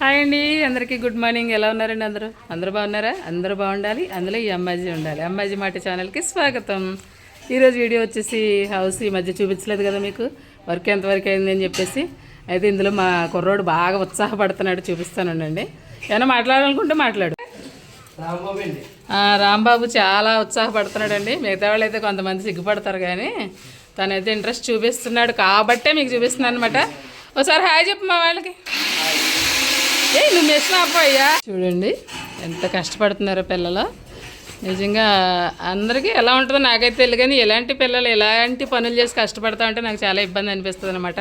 Hi అండి అందరికీ good morning. ఎలా ఉన్నారండి అందరూ? అందరూ బాగున్నారా? అందరూ బాగుండాలి. అందులో ఈ అమ్మాజీ ఉండాలి. అమ్మాజీ మాట ఛానల్కి స్వాగతం. ఈరోజు వీడియో వచ్చేసి హౌస్ ఈ మధ్య చూపించలేదు కదా మీకు? వర్క్ ఎంతవరకు అయింది అని చెప్పేసి. అయితే ఇందులో మా కుర్రోడు బాగా ఉత్సాహపడుతున్నాడు చూపిస్తానండి. ఏమైనా మాట్లాడాలనుకుంటే మాట్లాడు. రాంబాబు చాలా ఉత్సాహపడుతున్నాడండి. మిగతా వాళ్ళు అయితే కొంతమంది సిగ్గుపడతారు కానీ తనైతే ఇంట్రెస్ట్ చూపిస్తున్నాడు కాబట్టే మీకు చూపిస్తున్నాను అనమాట ఒకసారి హాయ్ చెప్పు మా వాళ్ళకి. ఏ నువ్వు మెషిన్ అయ్యా చూడండి ఎంత కష్టపడుతున్నారో పిల్లలు. నిజంగా అందరికీ ఎలా ఉంటుందో నాకైతే తెలియదు కానీ ఎలాంటి పిల్లలు ఎలాంటి పనులు చేసి కష్టపడతా ఉంటే నాకు చాలా ఇబ్బంది అనిపిస్తుంది అనమాట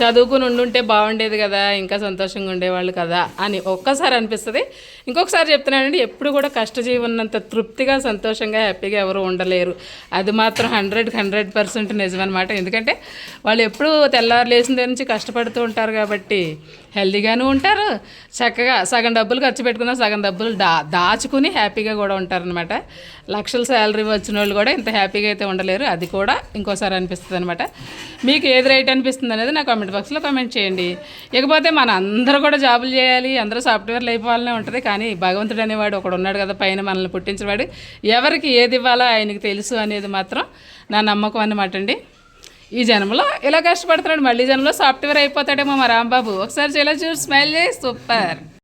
చదువుకుని ఉండుంటే బాగుండేది కదా ఇంకా సంతోషంగా ఉండేవాళ్ళు కదా అని ఒక్కసారి అనిపిస్తుంది. ఇంకొకసారి చెప్తున్నానండి ఎప్పుడు కూడా కష్టజీవి ఉన్నంత తృప్తిగా సంతోషంగా హ్యాపీగా ఎవరు ఉండలేరు. అది మాత్రం హండ్రెడ్ హండ్రెడ్ పర్సెంట్ నిజమనమాట ఎందుకంటే వాళ్ళు ఎప్పుడు తెల్లవారు లేచిన దగ్గర నుంచి కష్టపడుతూ ఉంటారు కాబట్టి హెల్దీగాను ఉంటారు చక్కగా సగం డబ్బులు ఖర్చు పెట్టుకున్న సగం డబ్బులు దా దాచుకుని హ్యాపీగా కూడా ఉంటారనమాట లక్షల శాలరీ వచ్చిన వాళ్ళు కూడా ఇంత హ్యాపీగా అయితే ఉండలేరు. అది కూడా ఇంకోసారి అనిపిస్తుంది అనమాట మీకు ఏది రైట్ అనిపిస్తుంది అనేది నా కామెంట్ బాక్స్లో కామెంట్ చేయండి. ఇకపోతే మన అందరూ కూడా జాబులు చేయాలి. అందరూ సాఫ్ట్వేర్లు అయిపోవాలనే ఉంటుంది. కానీ భగవంతుడు అనేవాడు ఒకడు ఉన్నాడు కదా పైన మనల్ని పుట్టించేవాడు. ఎవరికి ఏది ఇవ్వాలో ఆయనకి తెలుసు అనేది మాత్రం నా నమ్మకం అన్నమాట అండి. ఈ జన్మలో ఇలా కష్టపడుతున్నాడు. మళ్ళీ జన్మలో సాఫ్ట్వేర్ అయిపోతాడేమో మా రాంబాబు. ఒకసారి చేయలేదు చూసి స్మైల్ చేసి సూపర్.